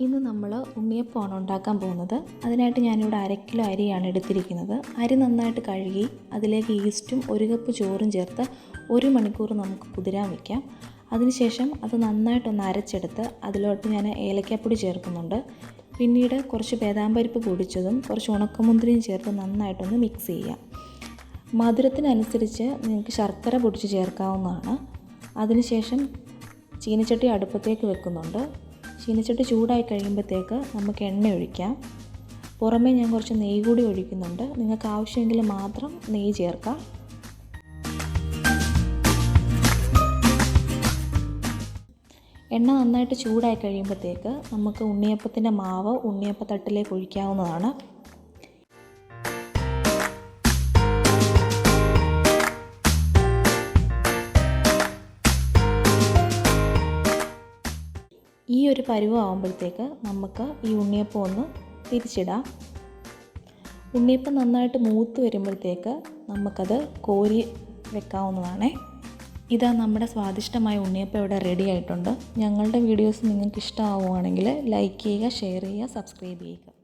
ഇന്ന് നമ്മൾ ഉണ്ണിയപ്പമാണ് ഉണ്ടാക്കാൻ പോകുന്നത്. അതിനായിട്ട് ഞാനിവിടെ അര കിലോ അരിയാണ് എടുത്തിരിക്കുന്നത്. അരി നന്നായിട്ട് കഴുകി അതിലേക്ക് ഈസ്റ്റും ഒരു കപ്പ് ചോറും ചേർത്ത് ഒരു മണിക്കൂർ നമുക്ക് കുതിരാൻ വയ്ക്കാം അതിനുശേഷം അത് നന്നായിട്ടൊന്ന് അരച്ചെടുത്ത് അതിലോട്ട് ഞാൻ ഏലക്കാപ്പൊടി ചേർക്കുന്നുണ്ട്. പിന്നീട് കുറച്ച് ബേദാമ്പരിപ്പ് പൊടിച്ചതും കുറച്ച് ഉണക്കമുന്തിരിയും ചേർത്ത് നന്നായിട്ടൊന്ന് മിക്സ് ചെയ്യാം. മധുരത്തിനനുസരിച്ച് നിങ്ങൾക്ക് ശർക്കര പൊടിച്ച് ചേർക്കാവുന്നതാണ്. അതിനുശേഷം ചീനച്ചട്ടി അടുപ്പത്തേക്ക് വെക്കുന്നുണ്ട്. ചീനച്ചട്ടി ചൂടായി കഴിയുമ്പോഴത്തേക്ക് നമുക്ക് എണ്ണ ഒഴിക്കാം. പുറമേ ഞാൻ കുറച്ച് നെയ്യ് കൂടി ഒഴിക്കുന്നുണ്ട്. നിങ്ങൾക്ക് ആവശ്യമെങ്കിൽ മാത്രം നെയ്യ് ചേർക്കാം. എണ്ണ നന്നായിട്ട് ചൂടായി കഴിയുമ്പോഴത്തേക്ക് നമുക്ക് ഉണ്ണിയപ്പത്തിന്റെ മാവ് ഉണ്ണിയപ്പത്തട്ടിലേക്ക് ഒഴിക്കാവുന്നതാണ്. ഈ ഒരു പരുവം ആകുമ്പോഴത്തേക്ക് നമുക്ക് ഈ ഉണ്ണിയപ്പം ഒന്ന് തിരിച്ചിടാം. ഉണ്ണിയപ്പം നന്നായിട്ട് മൂത്ത് വരുമ്പോഴത്തേക്ക് നമുക്കത് കോരി വെക്കാവുന്നതാണേ. ഇതാ നമ്മുടെ സ്വാദിഷ്ടമായ ഉണ്ണിയപ്പം ഇവിടെ റെഡി ആയിട്ടുണ്ട്. ഞങ്ങളുടെ വീഡിയോസ് നിങ്ങൾക്ക് ഇഷ്ടമാവുകയാണെങ്കിൽ ലൈക്ക് ചെയ്യുക ഷെയർ ചെയ്യുക സബ്സ്ക്രൈബ് ചെയ്യുക.